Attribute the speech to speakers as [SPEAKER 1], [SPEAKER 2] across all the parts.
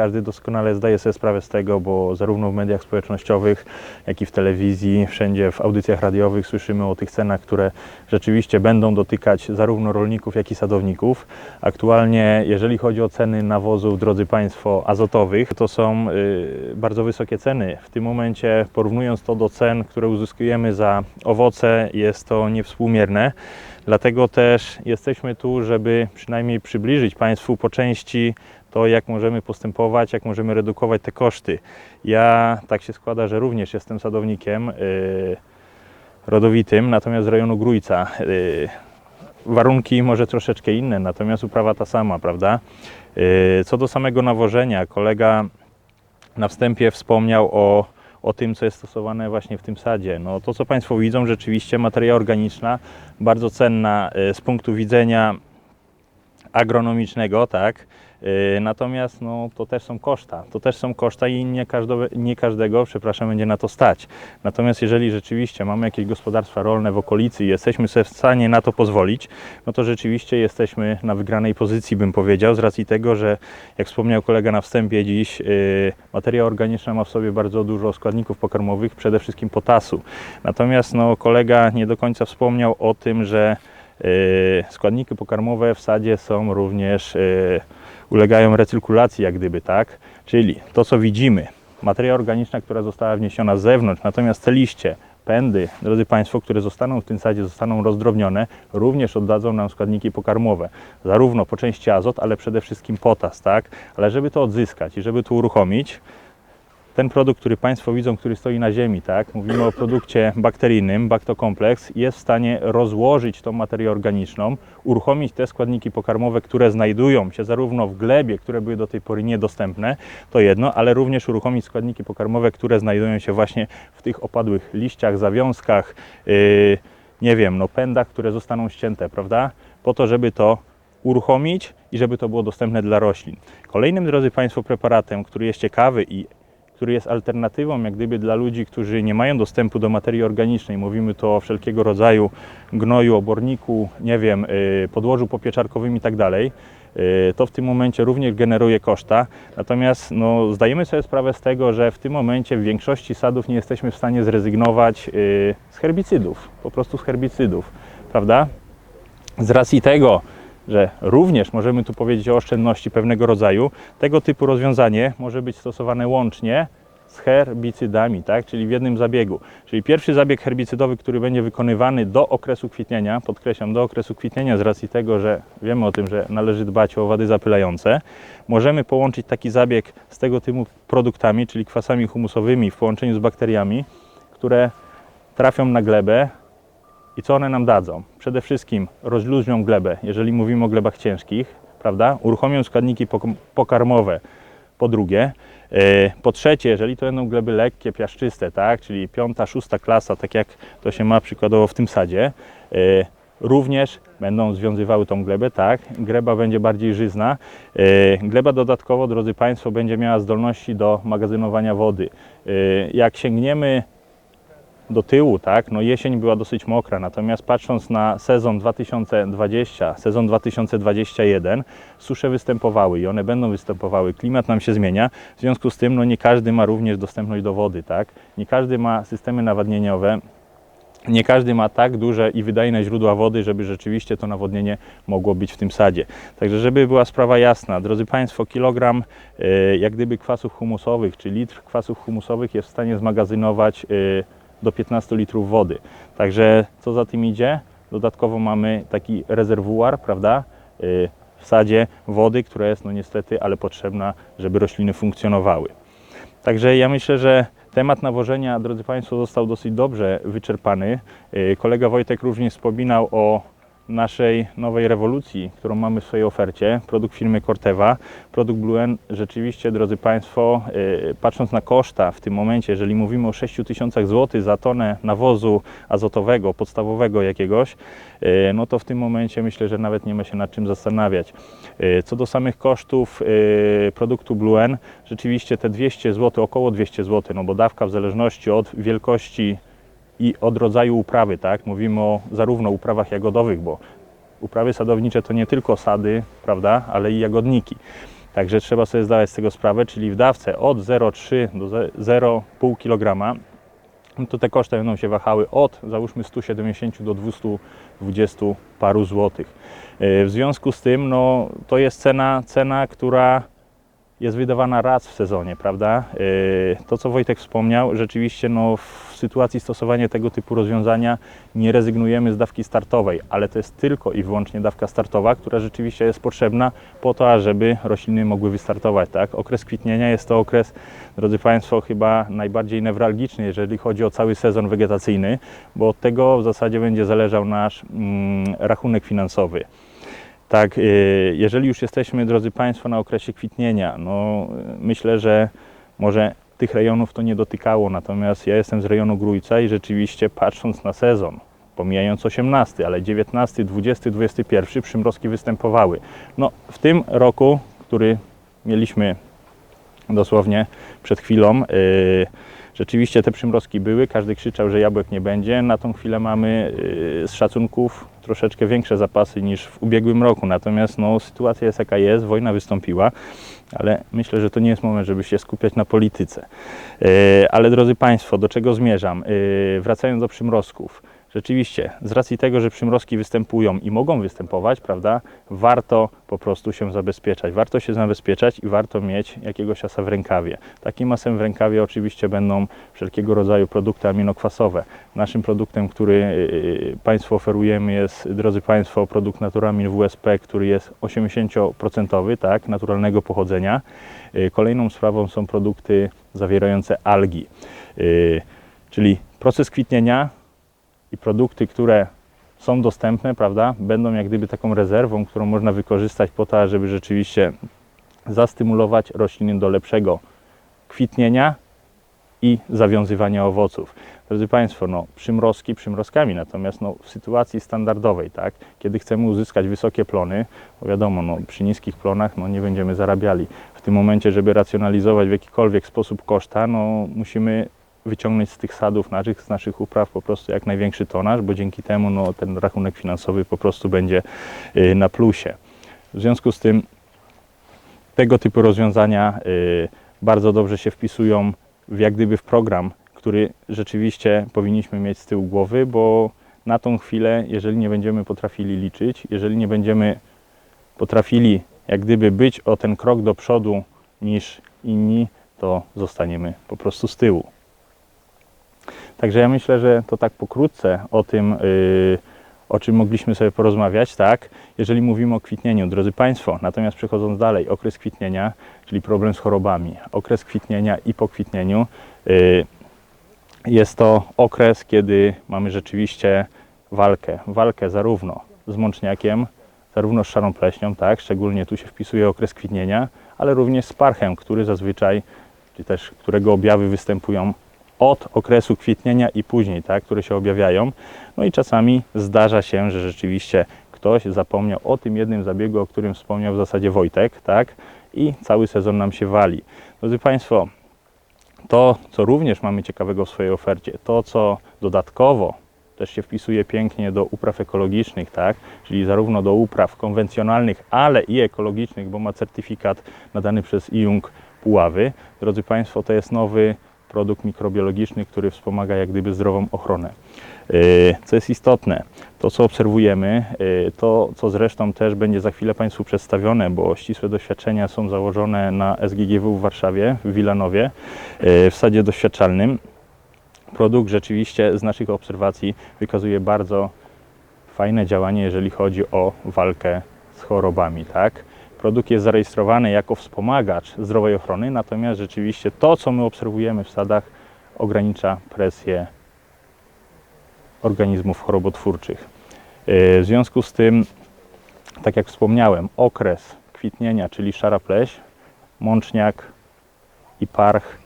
[SPEAKER 1] każdy doskonale zdaje sobie sprawę z tego, bo zarówno w mediach społecznościowych, jak i w telewizji, wszędzie w audycjach radiowych słyszymy o tych cenach, które rzeczywiście będą dotykać zarówno rolników, jak i sadowników. Aktualnie, jeżeli chodzi o ceny nawozów, drodzy Państwo, azotowych, to są y, bardzo wysokie ceny. W tym momencie, porównując to do cen, które uzyskujemy za owoce, jest to niewspółmierne. Dlatego też jesteśmy tu, żeby przynajmniej przybliżyć Państwu po części to, jak możemy postępować, jak możemy redukować te koszty. Ja tak się składa, że również jestem sadownikiem yy, rodowitym, natomiast z rejonu Grójca. Yy, warunki może troszeczkę inne, natomiast uprawa ta sama, prawda? Yy, co do samego nawożenia, kolega na wstępie wspomniał o, o tym, co jest stosowane właśnie w tym sadzie. No, to, co Państwo widzą, rzeczywiście materia organiczna, bardzo cenna y, z punktu widzenia agronomicznego, tak? Y, Natomiast no, to też są koszta. To też są koszta i nie, nie każdego, przepraszam, będzie na to stać. Natomiast jeżeli rzeczywiście mamy jakieś gospodarstwa rolne w okolicy i jesteśmy sobie w stanie na to pozwolić, no to rzeczywiście jesteśmy na wygranej pozycji, bym powiedział, z racji tego, że jak wspomniał kolega na wstępie dziś, yy, materia organiczna ma w sobie bardzo dużo składników pokarmowych, przede wszystkim potasu. Natomiast no, kolega nie do końca wspomniał o tym, że składniki pokarmowe w sadzie są również yy, ulegają recyrkulacji, jak gdyby, tak? Czyli to, co widzimy, materia organiczna, która została wniesiona z zewnątrz, natomiast te liście, pędy, drodzy Państwo, które zostaną w tym sadzie, zostaną rozdrobnione, również oddadzą nam składniki pokarmowe. Zarówno po części azot, ale przede wszystkim potas, tak? Ale żeby to odzyskać i żeby to uruchomić, ten produkt, który Państwo widzą, który stoi na ziemi, tak? Mówimy o produkcie bakteryjnym, Bactocomplex, jest w stanie rozłożyć tą materię organiczną, uruchomić te składniki pokarmowe, które znajdują się zarówno w glebie, które były do tej pory niedostępne, to jedno, ale również uruchomić składniki pokarmowe, które znajdują się właśnie w tych opadłych liściach, zawiązkach, yy, nie wiem, no pędach, które zostaną ścięte, prawda? Po to, żeby to uruchomić i żeby to było dostępne dla roślin. Kolejnym, drodzy Państwo, preparatem, który jest ciekawy i który jest alternatywą jak gdyby dla ludzi, którzy nie mają dostępu do materii organicznej. Mówimy tu o wszelkiego rodzaju gnoju, oborniku, nie wiem, y, podłożu popieczarkowym i tak dalej. Y, To w tym momencie również generuje koszta. Natomiast no, zdajemy sobie sprawę z tego, że w tym momencie w większości sadów nie jesteśmy w stanie zrezygnować y, z herbicydów, po prostu z herbicydów, prawda? Z racji tego, że również możemy tu powiedzieć o oszczędności pewnego rodzaju, tego typu rozwiązanie może być stosowane łącznie z herbicydami, tak? czyli w jednym zabiegu. Czyli pierwszy zabieg herbicydowy, który będzie wykonywany do okresu kwitnienia, podkreślam, do okresu kwitnienia z racji tego, że wiemy o tym, że należy dbać o owady zapylające, możemy połączyć taki zabieg z tego typu produktami, czyli kwasami humusowymi w połączeniu z bakteriami, które trafią na glebę, i co one nam dadzą? Przede wszystkim rozluźnią glebę, jeżeli mówimy o glebach ciężkich, prawda? Uruchomią składniki pok- pokarmowe. Po drugie, e, po trzecie, jeżeli to będą gleby lekkie, piaszczyste, tak? Czyli piąta, szósta klasa, tak jak to się ma przykładowo w tym sadzie, e, również będą związywały tą glebę, tak? Gleba będzie bardziej żyzna. E, Gleba dodatkowo, drodzy Państwo, będzie miała zdolności do magazynowania wody. Jak sięgniemy do tyłu, tak, no jesień była dosyć mokra, natomiast patrząc na sezon 2020, sezon 2021, susze występowały i one będą występowały, klimat nam się zmienia, w związku z tym no nie każdy ma również dostępność do wody, tak, nie każdy ma systemy nawadnieniowe, nie każdy ma tak duże i wydajne źródła wody, żeby rzeczywiście to nawodnienie mogło być w tym sadzie. Także żeby była sprawa jasna, drodzy Państwo, kilogram e, jak gdyby kwasów humusowych, czy litr kwasów humusowych jest w stanie zmagazynować e, do 15 litrów wody. Także co za tym idzie? Dodatkowo mamy taki rezerwuar, prawda? y, W sadzie wody, która jest no niestety, ale potrzebna, żeby rośliny funkcjonowały. Także ja myślę, że temat nawożenia, drodzy Państwo, został dosyć dobrze wyczerpany. Y, Kolega Wojtek również wspominał o naszej nowej rewolucji, którą mamy w swojej ofercie, produkt firmy Corteva. Produkt Blue N rzeczywiście, drodzy Państwo, y, patrząc na koszta w tym momencie, jeżeli mówimy o 6 tysiącach złotych za tonę nawozu azotowego, podstawowego jakiegoś, y, no to w tym momencie myślę, że nawet nie ma się nad czym zastanawiać. Y, Co do samych kosztów produktu Blue N, rzeczywiście te 200 zł, około 200 zł, no bo dawka w zależności od wielkości i od rodzaju uprawy, tak? Mówimy o zarówno uprawach jagodowych, bo uprawy sadownicze to nie tylko sady, prawda, ale i jagodniki. Także trzeba sobie zdawać z tego sprawę, czyli w dawce od 0,3 do ze- 0,5 kg, no to te koszty będą się wahały od załóżmy 170 do 220 paru złotych. Yy, W związku z tym, no, to jest cena, cena, która jest wydawana raz w sezonie, prawda? Yy, To, co Wojtek wspomniał, rzeczywiście no, w sytuacji stosowania tego typu rozwiązania nie rezygnujemy z dawki startowej, ale to jest tylko i wyłącznie dawka startowa, która rzeczywiście jest potrzebna po to, ażeby rośliny mogły wystartować. Tak? Okres kwitnienia jest to okres, drodzy Państwo, chyba najbardziej newralgiczny, jeżeli chodzi o cały sezon wegetacyjny, bo od tego w zasadzie będzie zależał nasz mm, rachunek finansowy. Tak, y, jeżeli już jesteśmy, drodzy Państwo, na okresie kwitnienia, no y, myślę, że może tych rejonów to nie dotykało, natomiast ja jestem z rejonu Grójca i rzeczywiście patrząc na sezon, pomijając 18, ale 19, 20, 21 przymrozki występowały. No w tym roku, który mieliśmy dosłownie przed chwilą, y, rzeczywiście te przymrozki były, każdy krzyczał, że jabłek nie będzie. Na tą chwilę mamy z szacunków troszeczkę większe zapasy niż w ubiegłym roku. Natomiast no, sytuacja jest jaka jest, wojna wystąpiła, ale myślę, że to nie jest moment, żeby się skupiać na polityce. Y, Ale drodzy Państwo, do czego zmierzam? Y, Wracając do przymrozków. Rzeczywiście, z racji tego, że przymrozki występują i mogą występować, prawda, warto po prostu się zabezpieczać. Warto się zabezpieczać i warto mieć jakiegoś asa w rękawie. Takim asem w rękawie oczywiście będą wszelkiego rodzaju produkty aminokwasowe. Naszym produktem, który yy, Państwu oferujemy jest, drodzy Państwo, produkt Naturamin WSP, który jest 80% tak, naturalnego pochodzenia. Yy, Kolejną sprawą są produkty zawierające algi, czyli proces kwitnienia i produkty, które są dostępne, prawda, będą jak gdyby taką rezerwą, którą można wykorzystać po to, żeby rzeczywiście zastymulować rośliny do lepszego kwitnienia i zawiązywania owoców. Drodzy Państwo, no, przymrozki przymrozkami, natomiast no, w sytuacji standardowej, tak, kiedy chcemy uzyskać wysokie plony, bo wiadomo, no, przy niskich plonach no, nie będziemy zarabiali. W tym momencie, żeby racjonalizować w jakikolwiek sposób koszta, no, musimy wyciągnąć z tych sadów naszych, z naszych upraw po prostu jak największy tonaż, bo dzięki temu no, ten rachunek finansowy po prostu będzie y, na plusie. W związku z tym tego typu rozwiązania y, bardzo dobrze się wpisują w, jak gdyby w program, który rzeczywiście powinniśmy mieć z tyłu głowy, bo na tą chwilę, jeżeli nie będziemy potrafili liczyć, jeżeli nie będziemy potrafili jak gdyby być o ten krok do przodu niż inni, to zostaniemy po prostu z tyłu. Także ja myślę, że to tak pokrótce o tym, yy, o czym mogliśmy sobie porozmawiać, tak? Jeżeli mówimy o kwitnieniu, drodzy Państwo, natomiast przechodząc dalej, okres kwitnienia, czyli problem z chorobami, okres kwitnienia i po kwitnieniu, yy, jest to okres, kiedy mamy rzeczywiście walkę, walkę zarówno z mączniakiem, zarówno z szarą pleśnią, tak? Szczególnie tu się wpisuje okres kwitnienia, ale również z parchem, który zazwyczaj, czy też którego objawy występują od okresu kwitnienia i później, tak, które się objawiają. No i czasami zdarza się, że rzeczywiście ktoś zapomniał o tym jednym zabiegu, o którym wspomniał w zasadzie Wojtek, tak, i cały sezon nam się wali. Drodzy Państwo, to, co również mamy ciekawego w swojej ofercie, to, co dodatkowo też się wpisuje pięknie do upraw ekologicznych, tak? czyli zarówno do upraw konwencjonalnych, ale i ekologicznych, bo ma certyfikat nadany przez IUNG Puławy. Drodzy Państwo, to jest nowy produkt mikrobiologiczny, który wspomaga jak gdyby zdrową ochronę. Yy, Co jest istotne, to co obserwujemy, yy, to co zresztą też będzie za chwilę Państwu przedstawione, bo ścisłe doświadczenia są założone na SGGW w Warszawie, w Wilanowie, yy, w sadzie doświadczalnym. Produkt rzeczywiście z naszych obserwacji wykazuje bardzo fajne działanie, jeżeli chodzi o walkę z chorobami, tak? Produkt jest zarejestrowany jako wspomagacz zdrowej ochrony, natomiast rzeczywiście to, co my obserwujemy w sadach, ogranicza presję organizmów chorobotwórczych. Yy, W związku z tym, tak jak wspomniałem, okres kwitnienia, czyli szara pleś, mączniak i parch,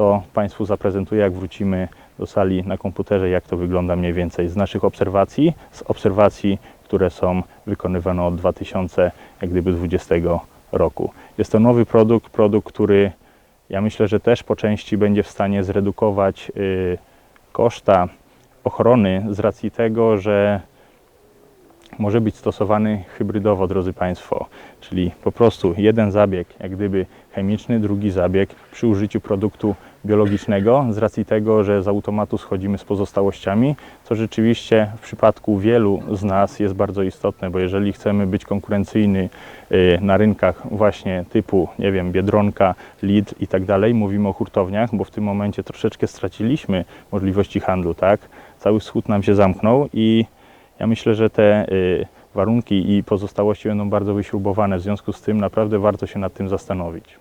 [SPEAKER 1] to Państwu zaprezentuję, jak wrócimy do sali na komputerze, jak to wygląda mniej więcej z naszych obserwacji, z obserwacji, które są wykonywane od 2000, jak gdyby 20 roku. Jest to nowy produkt, produkt, który ja myślę, że też po części będzie w stanie zredukować y, koszta ochrony z racji tego, że może być stosowany hybrydowo, drodzy Państwo, czyli po prostu jeden zabieg, jak gdyby chemiczny, drugi zabieg przy użyciu produktu biologicznego, z racji tego, że z automatu schodzimy z pozostałościami, co rzeczywiście w przypadku wielu z nas jest bardzo istotne, bo jeżeli chcemy być konkurencyjny na rynkach właśnie typu, nie wiem, Biedronka, Lidl i tak dalej, mówimy o hurtowniach, bo w tym momencie troszeczkę straciliśmy możliwości handlu, tak? Cały wschód nam się zamknął i ja myślę, że te y, warunki i pozostałości będą bardzo wyśrubowane. W związku z tym naprawdę warto się nad tym zastanowić.